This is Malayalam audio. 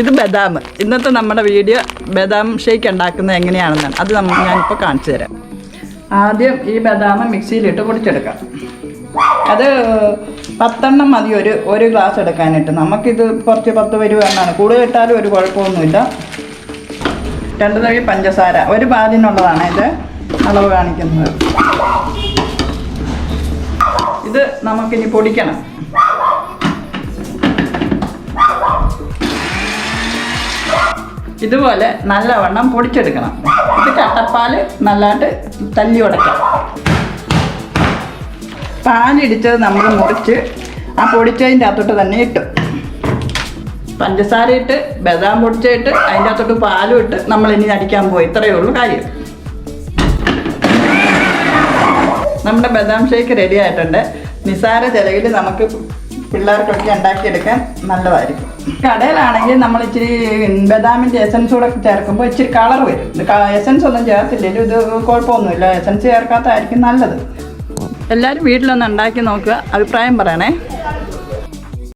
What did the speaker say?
ഇത് ബദാം. ഇന്നത്തെ നമ്മുടെ വീഡിയോ ബദാം ഷേക്ക് ഉണ്ടാക്കുന്നത് എങ്ങനെയാണെന്നാണ്. അത് നമ്മൾ ഞാനിപ്പോൾ കാണിച്ചു തരാം. ആദ്യം ഈ ബദാം മിക്സിയിലിട്ട് പൊടിച്ചെടുക്കാം. അത് പത്തെണ്ണം മതി ഒരു ഒരു ഗ്ലാസ് എടുക്കാനായിട്ട്. നമുക്കിത് കുറച്ച് പത്ത് വരുവ എന്നാണ്. കൂടുതൽ ഇട്ടാലും ഒരു കുഴപ്പമൊന്നുമില്ല. രണ്ട് തവി പഞ്ചസാര. ഒരു പാലിനുള്ളതാണ് ഇത് അളവ് കാണിക്കുന്നത്. ഇത് നമുക്കിനി പൊടിക്കണം. ഇതുപോലെ നല്ലവണ്ണം പൊടിച്ചെടുക്കണം. ഇത് കട്ടപ്പാൽ നല്ലതായിട്ട് തല്ലി ഉടക്കാം പാലിടിച്ചത് നമ്മൾ മുറിച്ച് ആ പൊടിച്ചതിന്റെ അകത്തോട്ട് തന്നെ ഇട്ടു. പഞ്ചസാര ഇട്ട് ബദാം പൊടിച്ചിട്ട് അതിന്റെ അകത്തോട്ട് പാലും ഇട്ട് നമ്മൾ ഇനി അടിക്കാൻ പോയി ഇത്രയേ ഉള്ളൂ കാര്യം. നമ്മുടെ ബദാം ഷേക്ക് റെഡി ആയിട്ടുണ്ട്. നിസാര ചിലവിൽ നമുക്ക് പിള്ളേർക്കൊക്കെ ഉണ്ടാക്കിയെടുക്കാൻ നല്ലതായിരിക്കും. കടയിലാണെങ്കിൽ നമ്മൾ ഇച്ചിരി ബദാമിന്റെ എസൻസ് കൂടെ ചേർക്കുമ്പോൾ ഇച്ചിരി കളർ വരും. എസൻസ് ഒന്നും ചേർത്തില്ലെങ്കിലും ഇത് കുഴപ്പമൊന്നുമില്ല. എസൻസ് ചേർക്കാത്തതായിരിക്കും നല്ലത്. എല്ലാവരും വീട്ടിലൊന്ന് ഉണ്ടാക്കി നോക്കുക. അഭിപ്രായം പറയണേ.